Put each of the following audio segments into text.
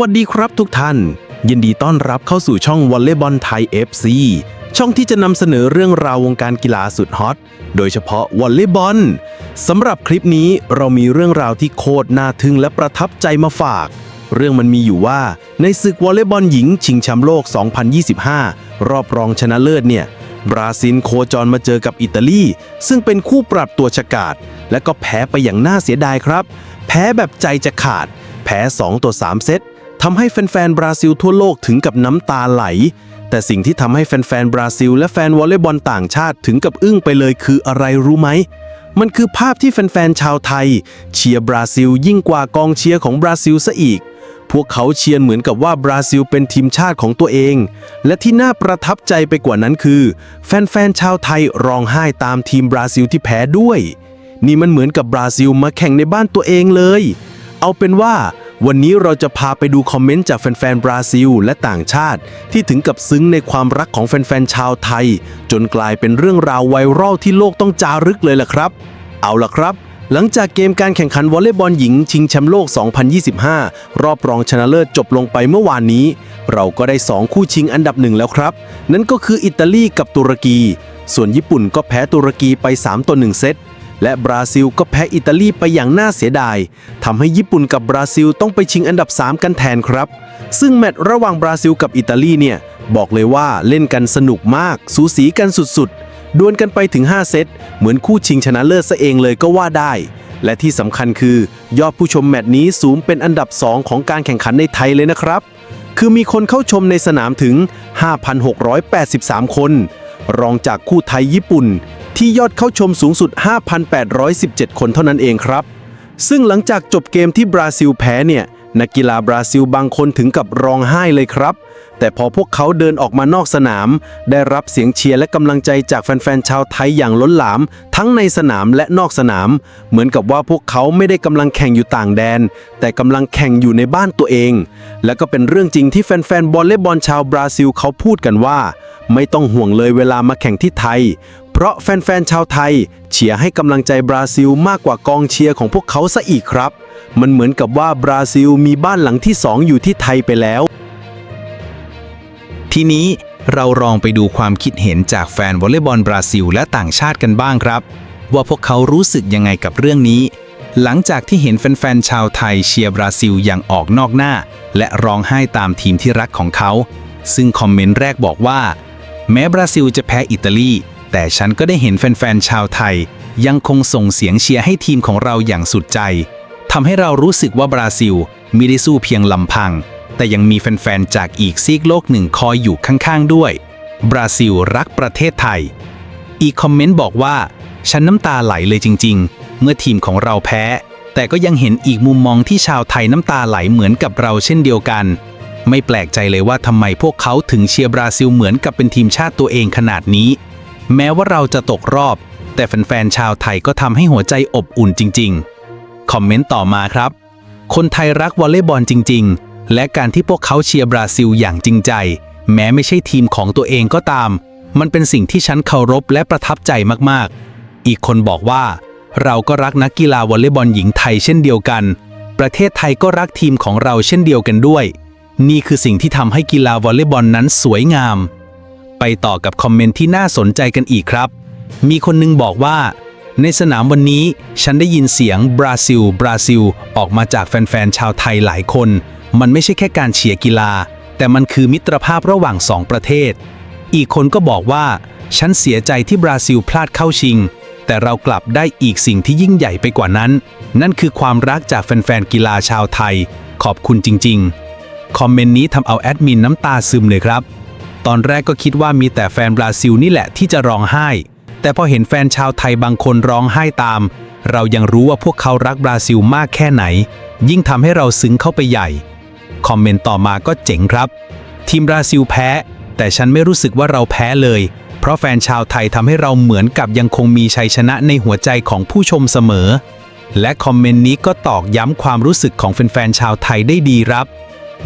วัสดีครับทุกท่าน ยินดีต้อนรับเข้าสู่ช่องวอลเลย์บอลไทย FC ช่องที่จะนำเสนอเรื่องราววงการกีฬาสุดฮอต โดยเฉพาะวอลเลย์บอลสำหรับคลิปนี้เรามีเรื่องราวที่โคตรน่าทึ่งและประทับใจมาฝาก เรื่องมันมีอยู่ว่าในศึกวอลเลย์บอลหญิงชิงแชมป์โลก 2025 รอบรองชนะเลิศเนี่ยบราซิลโคจรมาเจอกับอิตาลี ซึ่งเป็นคู่ปรับตัวฉกาจและก็แพ้ไปอย่างน่าเสียดายครับ แพ้แบบใจจะขาด แพ้ 2ตัว3เซตำให้แฟนๆ บราซิลทั่วโลกถึงกับน้ำตาไหล แต่สิ่งที่ทำให้แฟนๆ บราซิล และแฟนวอลเลย์บอลต่างชาติถึงกับอึ้งไปเลยคืออะไรรู้ไหม มันคือภาพที่แฟนๆ ชาวไทย เชียร์บราซิลยิ่งกว่ากองเชียร์ของบราซิลซะอีก พวกเขาเชียร์เหมือนกับว่าบราซิลเป็นทีมชาติของตัวเอง และที่น่าประทับใจไปกว่านั้นคือ แฟนๆ ชาวไทยร้องไห้ตามทีมบราซิลที่แพ้ด้วย นี่มันเหมือนกับบราซิลมาแข่งในบ้านตัวเองเลย เอาเป็นว่า วันนี้เราจะพาไปดูคอมเมนต์จากแฟนๆ บราซิล และต่างชาติ ที่ถึงกับซึ้งในความรักของแฟนๆ ชาวไทย จนกลายเป็นเรื่องราวไวรัลที่โลกต้องจารึกเลยล่ะครับ เอาล่ะครับ หลังจากเกมการแข่งขันวอลเลย์บอลหญิงชิงแชมป์โลก 2025 รอบรองชนะเลิศจบลงไปเมื่อวานนี้ เราก็ได้ 2 คู่ชิงอันดับหนึ่งแล้วครับ นั่นก็คืออิตาลีกับตุรกี ส่วนญี่ปุ่นก็แพ้ตุรกีไป 3 ต่อ 1 เซต และบราซิลก็แพ้อิตาลีไปอย่างน่าเสียดายทำให้ญี่ปุ่นกับบราซิลต้องไปชิงอันดับ 3 กันแทนครับ ซึ่งแมตช์ระหว่างบราซิลกับอิตาลีเนี่ยบอกเลยว่าเล่นกันสนุกมาก สูสีกันสุดๆ ดวลกันไปถึง 5 เซต เหมือนคู่ชิงชนะเลิศซะเองเลยก็ว่าได้ และที่สำคัญคือยอดผู้ชมแมตช์นี้สูงเป็นอันดับ 2 ของการแข่งขันในไทยเลยนะครับ คือมีคนเข้าชมในสนามถึง 5,683 คน รองจากคู่ไทยญี่ปุ่น ที่ยอดเข้าชมสูงสุด 5,817 คนเท่านั้นเองครับ ซึ่งหลังจากจบเกมที่บราซิลแพ้เนี่ย นักกีฬาบราซิลบางคนถึงกับร้องไห้เลยครับ แต่พอพวกเขาเดินออกมานอกสนาม ได้รับเสียงเชียร์และกำลังใจจากแฟนๆชาวไทยอย่างล้นหลาม ทั้งในสนามและนอกสนาม เหมือนกับว่าพวกเขาไม่ได้กำลังแข่งอยู่ต่างแดน แต่กำลังแข่งอยู่ในบ้านตัวเอง และก็เป็นเรื่องจริงที่แฟนๆบอลเล่บอลชาวบราซิลเขาพูดกันว่า ไม่ต้องห่วงเลยเวลามาแข่งที่ไทย เพราะแฟนๆชาวไทย เชียร์ให้กำลังใจบราซิลมากกว่ากองเชียร์ของพวกเขาซะอีกครับ มันเหมือนกับว่าบราซิลมีบ้านหลังที่สองอยู่ที่ไทยไปแล้ว ทีนี้เราลองไปดูความคิดเห็นจากแฟนวอลเลย์บอลบราซิลและต่างชาติกันบ้างครับ ว่าพวกเขารู้สึกยังไงกับเรื่องนี้ หลังจากที่เห็นแฟนๆชาวไทยเชียร์บราซิลอย่างออกนอกหน้า และร้องไห้ตามทีมที่รักของเขา ซึ่งคอมเมนต์แรกบอกว่า แม้บราซิลจะแพ้อิตาลี แต่ฉันก็ได้เห็นแฟนๆชาวไทย ยังคงส่งเสียงเชียร์ให้ทีมของเราอย่างสุดใจทำให้เรารู้สึกว่าบราซิลม่ได้สู้เพียงลำพัง แต่ยังมีแฟนๆจากอีกซีกโลกหนึ่งคอยอยู่ข้างๆด้วย บราซิลรักประเทศไทย อีกคอมเมนต์บอกว่า ฉันน้ำตาไหลเลยจริง ๆ เมื่อทีมของเราแพ้ แต่ก็ยังเห็นอีกมุมมองที่ชาวไทยน้ำตาไหลเหมือนกับเราเช่นเดียวกัน ไม่แปลกใจเลยว่าทำไมพวกเขาถึงเชียร์บราซิลเหมือนกับเป็นทีมชาติตัวเองขนาดนี้ แม้ว่าเราจะตกรอบ แต่แฟนๆชาวไทยก็ทำให้หัวใจอบอุ่นจริง ๆ คอมเมนต์ต่อมาครับ คนไทยรักวอลเลย์บอลจริง ๆ และการที่พวกเขาเชียร์บราซิลอย่างจริงใจ แม้ไม่ใช่ทีมของตัวเองก็ตาม มันเป็นสิ่งที่ฉันเคารพและประทับใจมากๆ อีกคนบอกว่า เราก็รักนักกีฬาวอลเลย์บอลหญิงไทยเช่นเดียวกัน ประเทศไทยก็รักทีมของเราเช่นเดียวกันด้วย นี่คือสิ่งที่ทำให้กีฬาวอลเลย์บอลนั้นสวยงาม ไปต่อกับคอมเมนต์ที่น่าสนใจกันอีกครับ มีคนหนึงบอกว่า ในสนามวันนี้ฉันได้ยินเสียงบราซิล บราซิล ออกมาจากแฟนๆ ชาวไทยหลายคน มันไม่ใช่แค่การเชียร์กีฬา แต่มันคือมิตรภาพระหว่างสองประเทศ อีกคนก็บอกว่า ฉันเสียใจที่บราซิลพลาดเข้าชิง แต่เรากลับได้อีกสิ่งที่ยิ่งใหญ่ไปกว่านั้น นั่นคือความรักจากแฟนๆ กีฬาชาวไทย ขอบคุณจริง ๆ คอมเมนต์นี้ทำเอาแอดมินน้ำตาซึมเลยครับ ตอนแรกก็คิดว่ามีแต่แฟนบราซิลนี่แหละที่จะร้องไห้ แต่พอเห็นแฟนชาวไทยบางคนร้องไห้ตาม เรายังรู้ว่าพวกเขารักบราซิลมากแค่ไหน ยิ่งทำให้เราซึ้งเข้าไปใหญ่ คอมเมนต์ต่อมาก็เจ๋งครับ ทีมบราซิลแพ้ แต่ฉันไม่รู้สึกว่าเราแพ้เลย เพราะแฟนชาวไทยทำให้เราเหมือนกับยังคงมีชัยชนะในหัวใจของผู้ชมเสมอ และคอมเมนต์นี้ก็ตอกย้ำความรู้สึกของแฟนๆชาวไทยได้ดีครับ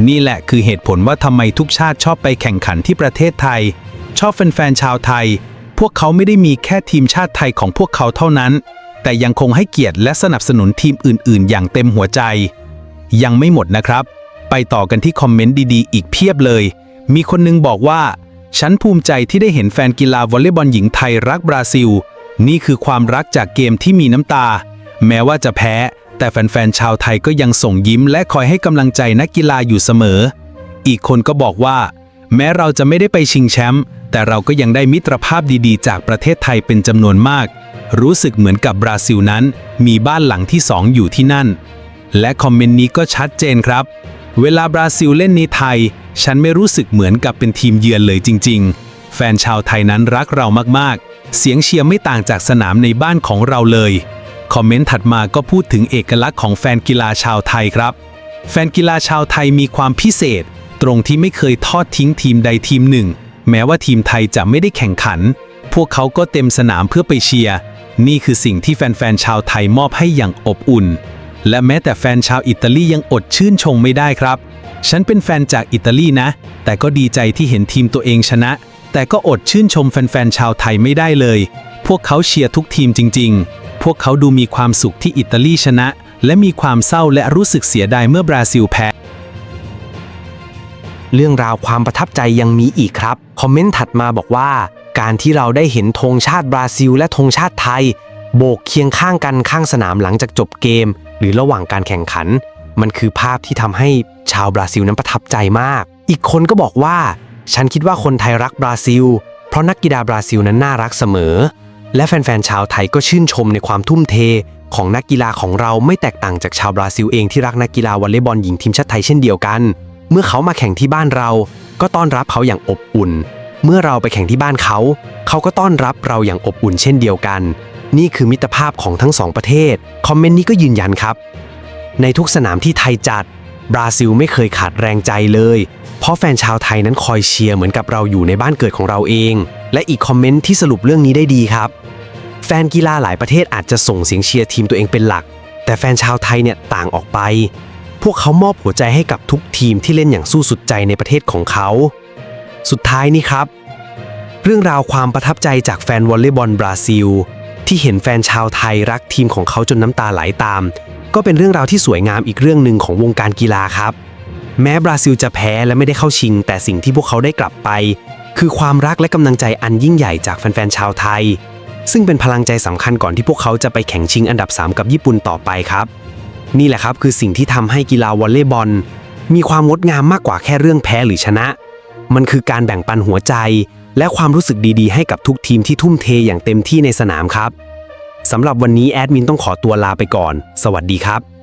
นี่แหละคือเหตุผลว่าทำไมทุกชาติชอบไปแข่งขันที่ประเทศไทย ชอบแฟนๆชาวไทย พวกเขาไม่ได้มีแค่ทีมชาติไทยของพวกเขาเท่านั้น แต่ยังคงให้เกียรติและสนับสนุนทีมอื่น ๆ อย่างเต็มหัวใจ ยังไม่หมดนะครับ ไปต่อกันที่คอมเมนต์ดีๆ อีกเพียบเลย มีคนนึงบอกว่า ฉันภูมิใจที่ได้เห็นแฟนกีฬาวอลเลย์บอลหญิงไทยรักบราซิล นี่คือความรักจากเกมที่มีน้ำตา แม้ว่าจะแพ้ แต่แฟนๆชาวไทยก็ยังส่งยิ้มและคอยให้กำลังใจนักกีฬาอยู่เสมอ อีกคนก็บอกว่า แม้เราจะไม่ได้ไปชิงแชมป์แต่เราก็ยังได้มิตรภาพดีๆ จากประเทศไทยเป็นจำนวนมาก รู้สึกเหมือนกับบราซิลนั้น มีบ้านหลังที่สองอยู่ที่นั่น และคอมเมนต์นี้ก็ชัดเจนครับ เวลาบราซิลเล่นในไทย ฉันไม่รู้สึกเหมือนกับเป็นทีมเยือนเลยจริง ๆ แฟนชาวไทยนั้นรักเรามากๆ เสียงเชียร์ไม่ต่างจากสนามในบ้านของเราเลย คอมเมนต์ถัดมาก็พูดถึงเอกลักษณ์ของแฟนกีฬาชาวไทยครับ แฟนกีฬาชาวไทยมีความพิเศษ ตรงที่ไม่เคยทอดทิ้งทีมใดทีมหนึ่ง แม้ว่าทีมไทยจะไม่ได้แข่งขัน พวกเขาก็เต็มสนามเพื่อไปเชียร์ นี่คือสิ่งที่แฟนๆชาวไทยมอบให้อย่างอบอุ่น และแม้แต่แฟนชาวอิตาลียังอดชื่นชมไม่ได้ครับ ฉันเป็นแฟนจากอิตาลีนะ แต่ก็ดีใจที่เห็นทีมตัวเองชนะ แต่ก็อดชื่นชมแฟนๆชาวไทยไม่ได้เลย พวกเขาเชียร์ทุกทีมจริง ๆ พวกเขาดูมีความสุขที่อิตาลีชนะ และมีความเศร้าและรู้สึกเสียดายเมื่อบราซิลแพ้ เรื่องราวความประทับใจยังมีอีกครับ คอมเมนต์ถัดมาบอกว่า การที่เราได้เห็นธงชาติบราซิล และธงชาติไทย โบกเคียงข้างกันข้างสนามหลังจากจบเกม หรือระหว่างการแข่งขัน มันคือภาพที่ทำให้ชาวบราซิลนั้นประทับใจมาก อีกคนก็บอกว่า ฉันคิดว่าคนไทยรักบราซิล เพราะนักกีฬาบราซิลนั้นน่ารักเสมอ และแฟนๆชาวไทยก็ชื่นชมในความทุ่มเท ของนักกีฬาของเราไม่แตกต่างจากชาวบราซิลเองที่รักนักกีฬาวอลเลย์บอลหญิงทีมชาติไทยเช่นเดียวกัน เมื่อเขามาแข่งที่บ้านเรา ก็ต้อนรับเขาอย่างอบอุ่น เมื่อเราไปแข่งที่บ้านเขา เขาก็ต้อนรับเราอย่างอบอุ่นเช่นเดียวกัน นี่คือมิตรภาพของทั้งสองประเทศ คอมเมนต์นี้ก็ยืนยันครับ ในทุกสนามที่ไทยจัด บราซิลไม่เคยขาดแรงใจเลย เพราะแฟนชาวไทยนั้นคอยเชียร์เหมือนกับเราอยู่ในบ้านเกิดของเราเอง และอีกคอมเมนต์ที่สรุปเรื่องนี้ได้ดีครับ ฟนกีฬาหลายประเทศอาจจะส่งเสียงเชียร์ทีมตัวเองเป็นหลัก แต่แฟนชาวไทยเนี่ยต่างออกไป พวกเขามอบหัวใจให้กับทุกทีมที่เล่นอย่างสู้สุดใจในประเทศของเขา สุดท้ายนี่ครับ เรื่องราวความประทับใจจากแฟนวอลเลย์บอลบราซิล ที่เห็นแฟนชาวไทยรักทีมของเขาจนน้ำตาไหลตาม ก็เป็นเรื่องราวที่สวยงามอีกเรื่องหนึ่งของวงการกีฬาครับ แม้บราซิลจะแพ้และไม่ได้เข้าชิง แต่สิ่งที่พวกเขาได้กลับไป คือความรักและกำลังใจอันยิ่งใหญ่จากแฟนๆชาวไทย ซึ่งเป็นพลังใจสำคัญก่อนที่พวกเขาจะไปแข่งชิงอันดับ 3 กับญี่ปุ่นต่อไปครับ นี่แหละครับคือสิ่งที่ทำให้กีฬาวอลเลย์บอล มีความงดงามมากกว่าแค่เรื่องแพ้หรือชนะ มันคือการแบ่งปันหัวใจ และความรู้สึกดีๆ ให้กับทุกทีมที่ทุ่มเทอย่างเต็มที่ในสนามครับสำหรับวันนี้แอดมินต้องขอตัวลาไปก่อน สวัสดีครับ